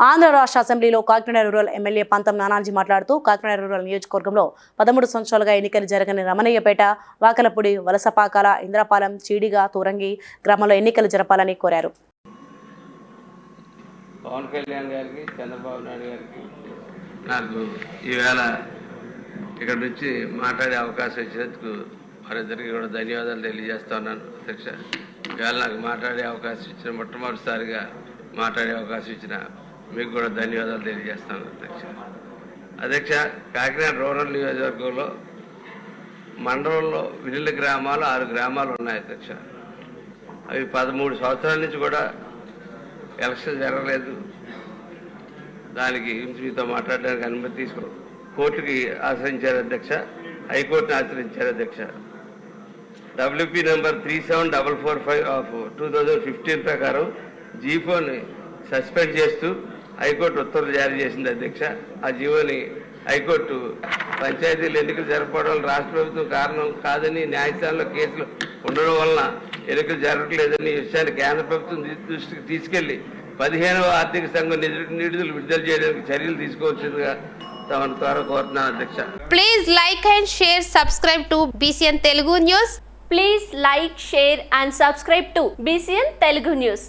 ఆంధ్ర రాష్ట్ర అసెంబ్లీలో Kakinada rural MLA పంతం నానాజీ మాట్లాడుతూ కాకినాడ రూరల్ నియోజకవర్గంలో పదమూడు సంవత్సరాలుగా ఎన్నికలు జరగని రమణయ్యపేట వాకలపూడి వలసపాకాల ఇంద్రపాలెం చీడిగా తూరంగి గ్రామంలో ఎన్నికలు జరపాలని కోరారు. పవన్ కళ్యాణ్ గారికి చంద్రబాబు నాయుడు గారికి నాకు ఈవేళ ఇక్కడ నుంచి మాట్లాడే అవకాశం ఇచ్చినందుకు వారిద్దరికి కూడా ధన్యవాదాలు తెలియజేస్తా ఉన్నాను. అధ్యక్ష ఈవేళ నాకు మాట్లాడే అవకాశం ఇచ్చిన మొట్టమొదటిసారిగా మాట్లాడే అవకాశం ఇచ్చిన మీకు కూడా ధన్యవాదాలు తెలియజేస్తాను అధ్యక్ష. అధ్యక్ష కాకినాడ రూరల్ నియోజకవర్గంలో మండలంలో వినిల గ్రామాలు ఆరు గ్రామాలు ఉన్నాయి అధ్యక్ష. అవి పదమూడు సంవత్సరాల నుంచి కూడా ఎలక్షన్ జరగలేదు. దానికి మీతో మాట్లాడడానికి అనుమతి తీసుకో కోర్టుకి ఆశ్రయించారు అధ్యక్ష హైకోర్టుని ఆశ్రయించారు అధ్యక్ష. WP number three seven double four five of two thousand fifteen ప్రకారం జీఫోని సస్పెండ్ చేస్తూ హైకోర్టు ఉత్తర్వులు జారీ చేసింది అధ్యక్ష. ఆ జీవోని హైకోర్టు పంచాయతీలు ఎన్నికలు జరపడం రాష్ట్ర ప్రభుత్వం కారణం కాదని న్యాయస్థానంలో కేసులు ఉండడం వలన ఎన్నికలు జరగట్లేదని విషయాన్ని కేంద్ర ప్రభుత్వం దృష్టికి తీసుకెళ్ళి పదిహేనవ ఆర్థిక సంఘం నిధులు నిధులు విడుదల చేయడానికి చర్యలు తీసుకోవాల్సిందిగా తమను ద్వారా కోరుతున్నాను అధ్యక్ష. Please like and share subscribe to BCN Telugu news please like share and subscribe to BCN Telugu news